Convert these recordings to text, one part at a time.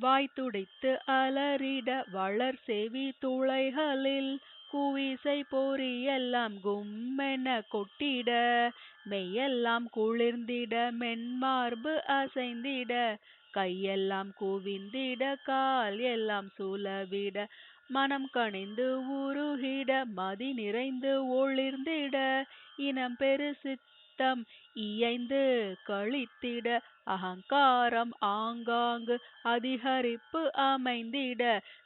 வாய்த்துடைத்து அலறிட வளர் செவி துளைகளில் குவிசை பொறியெல்லாம் கும்மென கொட்டிட மெய்யெல்லாம் குளிர்ந்திட மென்மார்பு அசைந்திட கையெல்லாம் குவிந்திட கால் எல்லாம் சுலவிட மனம் கனிந்து உருகிட மதி நிறைந்து ஒளிர்ந்திட இனம் பெரு சித்தம் இயைந்து களித்திட அகங்காரம் ஆங்காங்கு அதிகரிப்பு அமைந்திட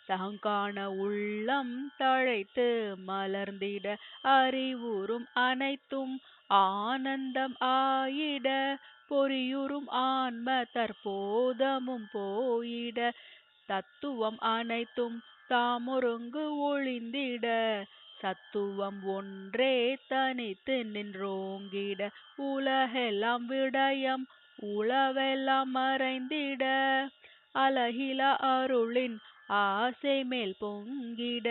தகங்காண உள்ளம் தழைத்து மலர்ந்திட அறிவுறும் அனைத்தும் ஆனந்தம் ஆயிட பொறியுறும் ஆன்ம தற்போதமும் போயிட தத்துவம் அனைத்தும் தாமொருங்கு ஒழிந்திட சத்துவம் ஒன்றே தனித்து நின்றோங்கிட உலகெல்லாம் விடயம் உளவெல்லாம் மறைந்திட. அலகிலா அருளின் ஆசை மேல் பொங்கிட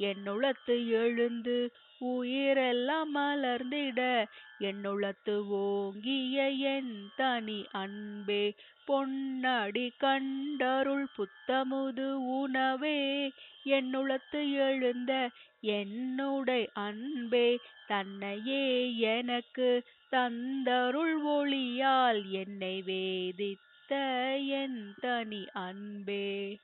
என்னுளத்து எழுந்து உயிரெல்லாம் மலர்ந்திட. என்னுளத்து ஓங்கிய என் தனி அன்பே பொன்னடி கண்டருள் புத்தமுது உணவே. என்னுளத்து எழுந்த என்னுடை அன்பே தன்னையே எனக்கு தந்தருள் ஒளியால் என்னை வேதித்த என் தனி அன்பே.